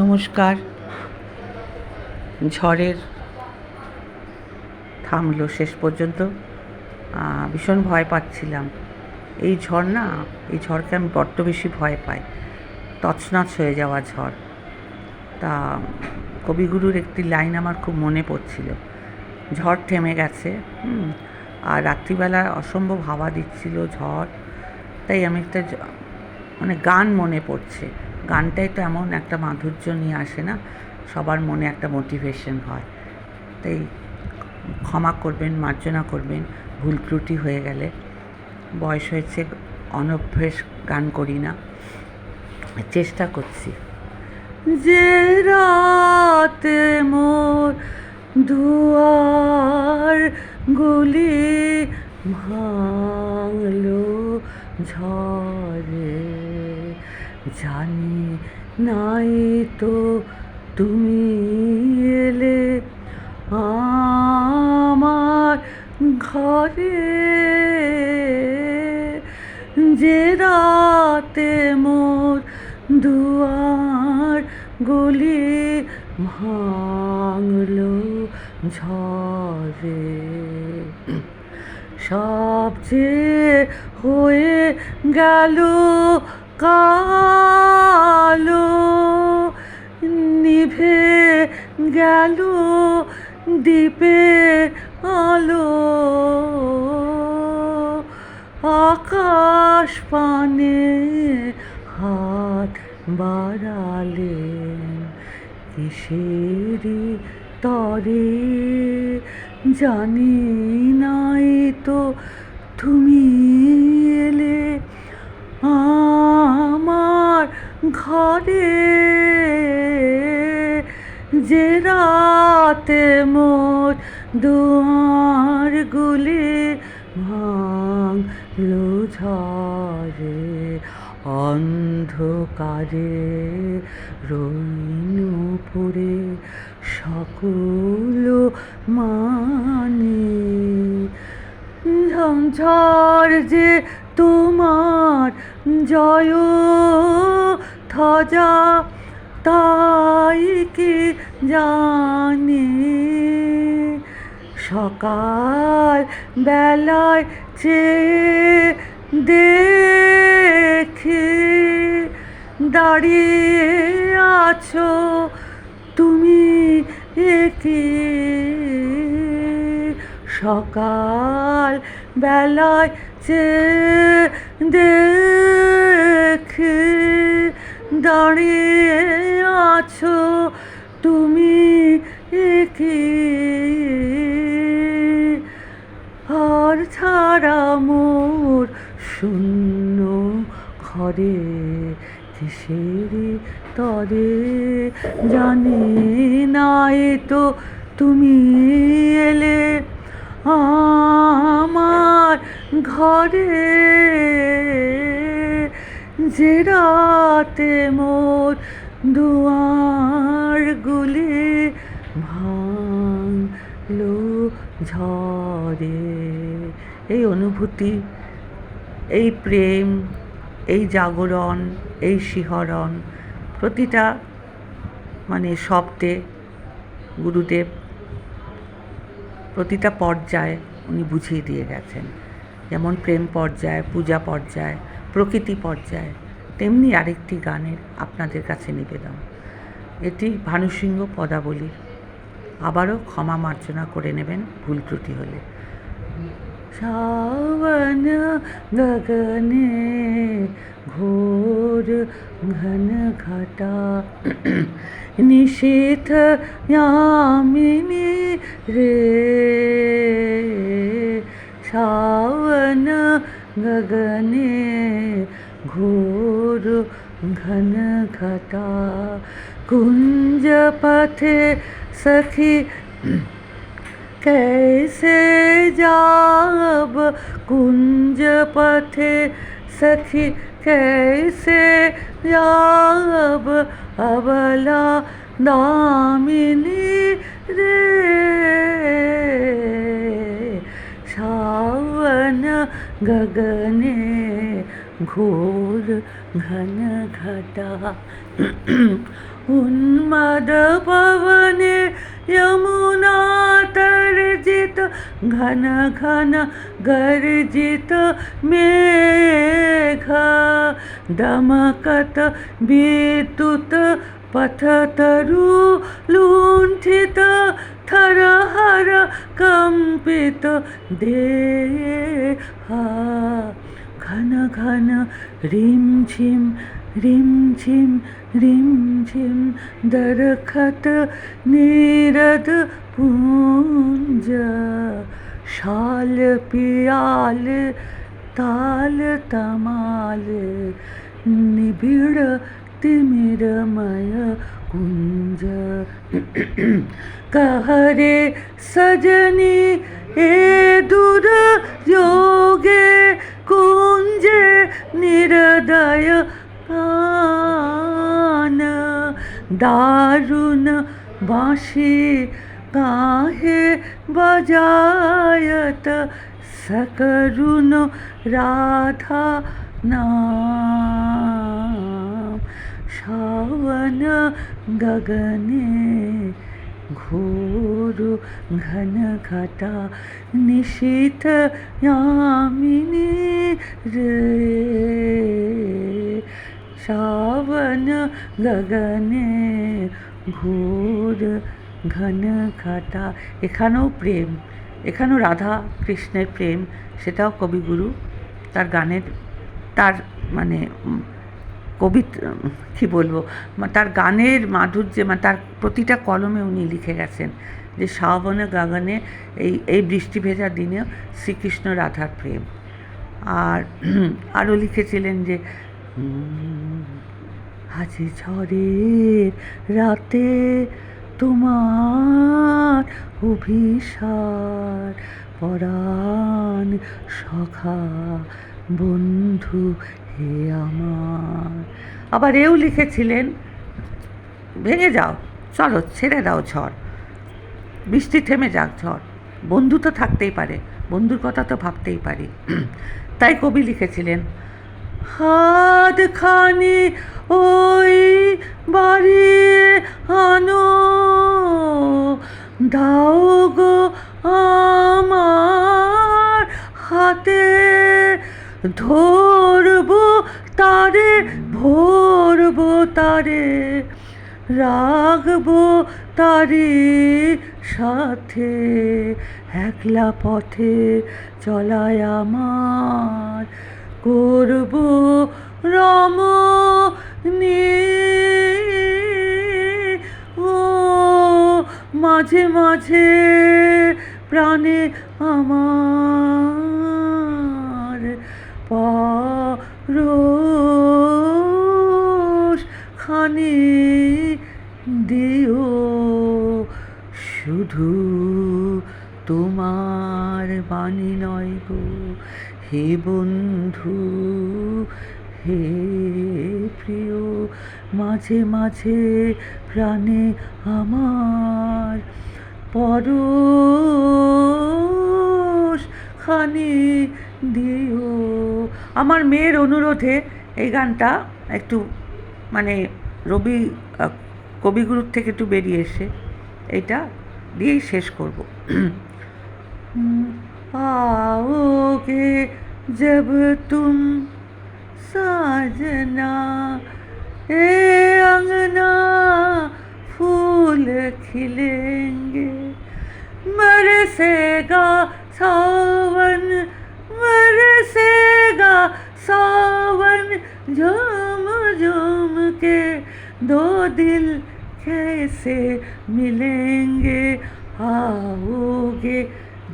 নমস্কার। ঝড়ের থামলো শেষ পর্যন্ত। ভীষণ ভয় পাচ্ছিলাম। এই ঝড় না, এই ঝড়কে আমি বড্ড বেশি ভয় পাই। তছনছ হয়ে যাওয়া ঝড়। তা, কবিগুরুর একটি লাইন আমার খুব মনে পড়ছিল। ঝড় থেমে গেছে আর রাত্রিবেলা অসম্ভব হাওয়া দিচ্ছিল ঝড়। তাই আমি একটা মানে গান মনে পড়ছে। গানটাই তো এমন একটা মাধুর্য নিয়ে আসে না, সবার মনে একটা মোটিভেশন হয়। তাই ক্ষমা করবেন, মার্জনা করবেন, ভুল ত্রুটি হয়ে গেলে। বয়স হয়েছে, অনভ্যেস গান করি না। চেষ্টা করছি। যে রাতে মোর দুয়ার গুলি ভাঙলো ঝড়ে। জানি নাই তো তুমি এলে আমার ঘরে। যে রাতে মোর দুয়ার গলি ভাঙলো ঝরে সবচেয়ে হয়ে গেল কালো নিভে গেল দ্বীপের আলো। আকাশ পানে হাত বাড়ালেন কিসেরি তরে জানি নাই তো তুমি ঘরে যে রাতে মোর দুয়ার গুলি ভাঙলো ঝড়ে, অন্ধকারে পুরে সকল মানে। ঝঞ্ঝর যে তোমার জয় থজা তাই কি জানে? সকাল বেলায় চেয়ে দেখি দাঁড়িয়ে আছো তুমি একি। সকাল বেলায় চেয়ে দেখি দাঁড়িয়ে আছো তুমি কি আর ছাড়া মোর শূন্য ঘরে কিসেরি তরে? জানি নাই তো তুমি এলে আমার ঘরে। যে রাতে মোর দুয়ার গুলি ভাঙলো ঝরে এই অনুভূতি, এই প্রেম, এই জাগরণ, এই শিহরণ, প্রতিটা মানে শব্দে গুরুদেব প্রতিটা পর্যায়ে উনি বুঝিয়ে দিয়ে গেছেন। যেমন প্রেম পর্যায়, পূজা পর্যায় প্রকৃতি পর্যায় তেমনি আরেকটি গানের আপনাদের কাছে নিবেদন এটি ভানুসিংহ পদাবলী আবারও ক্ষমা মার্জনা করে নেবেন ভুল ত্রুটি হলে सावन गगने घोर घन घटा निशीथ यामिनी रे सावन गगने घोर घन घटा। कुंज पथे सखी, कैसे जाब? कुंज पथे सखी, कैसे जाब? अबला दामिनी रे। છાવન ગગને ঘোর ঘন ঘটা। উন্মাদ পবনে যমুনা তর্জিত, ঘন ঘন গর্জিত মেঘ। দমকত বিদ্যুত পথতরু লুণ্ঠিত, থর হর কম্পিত দেহ। घन घन रिं झिं रिं झिं रिं झिं दरखत नीरद पुञ्ज शाल पियाल ताल तमाल निबिड़ तिमिरमय कुञ्ज कहरे सजनी ए दूर जय कान दारुण বাঁশি काहे बजायत सकरुन राधा नाम सावन गगने घोर घन घटा निशीथ यामिनी रे শ্রাবণ গগনে ঘোর ঘন ঘটা এখানেও প্রেম এখানেও রাধা কৃষ্ণের প্রেম সেটাও কবিগুরু তার গানের তার মানে উম, কবিত কী বলব তার গানের মাধুর্যে মানে তার প্রতিটা কলমে উনি লিখে গেছেন যে শ্রাবণে গগনে এই এই বৃষ্টি ভেজা দিনে শ্রীকৃষ্ণ রাধার প্রেম। আর, আরও লিখেছিলেন যে আজ ঝড়ের রাতে তোমার অভিসার পরাণ সখা বন্ধু হে আমার। আবার এও লিখেছিলেন, ভেঙে যাও, চলো, ছেড়ে দাও ঝড়। বৃষ্টি থেমে যাক ঝড়। বন্ধু তো থাকতেই পারে, বন্ধুর কথা তো ভাবতেই পারি। তাই কবি লিখেছিলেন, হাত খানি ওই বাড়ি আনো, দাও গো আমার হাতে ধরবো তারে, ভরবো তারে, রাখব তারি সাথে, একলা পথে চলায় আমার, করব রম ও, মাঝে মাঝে প্রাণে আমার পরশ খানি দিও। শুধু তোমার বাণী নয় গো, হে বন্ধু, হে প্রিয়, মাঝে মাঝে প্রাণে আমার পরশ খানি দিও। আমার মেয়ের অনুরোধে এই গানটা একটু মানে রবি আহ, কবিগুরুর থেকে একটু বেরিয়ে এসে এইটা দিয়েই শেষ করব आओगे जब तुम साजना ए अंगना फूल खिलेंगे बरसेगा सावन बरसेगा दो दिल कैसे मिलेंगे? आओगे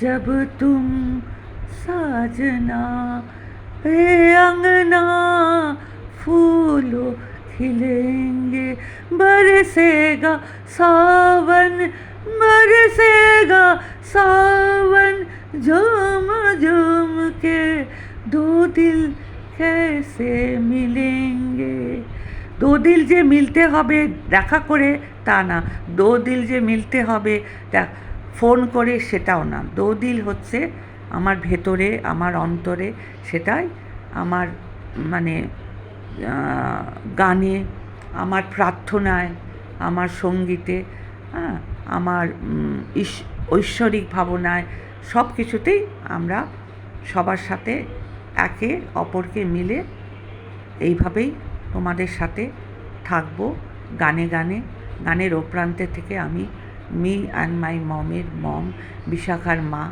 जब तुम साजना ए अंगना फूलों खिलेंगे। बरसेगा सावन बरसेगा सावन झूम झूम के। दो दिल कैसे मिलेंगे? দো দিল যে মিলতে হবে, দেখা করে তা না। দো দিল যে মিলতে হবে ফোন করে সেটাও না। দো দিল হচ্ছে আমার ভেতরে, আমার অন্তরে সেটাই আমার মানে গানে, আমার প্রার্থনায়, আমার সঙ্গীতে হ্যাঁ আমার ঐশ্বরিক ভাবনায় সব কিছুতেই আমরা সবার সাথে একে অপরকে মিলে এইভাবেই তোমাদের সাথে থাকব গানে গানে। গানের ও প্রান্তে থেকে আমি মি অ্যান্ড মাই মমের মম বিশাখার মা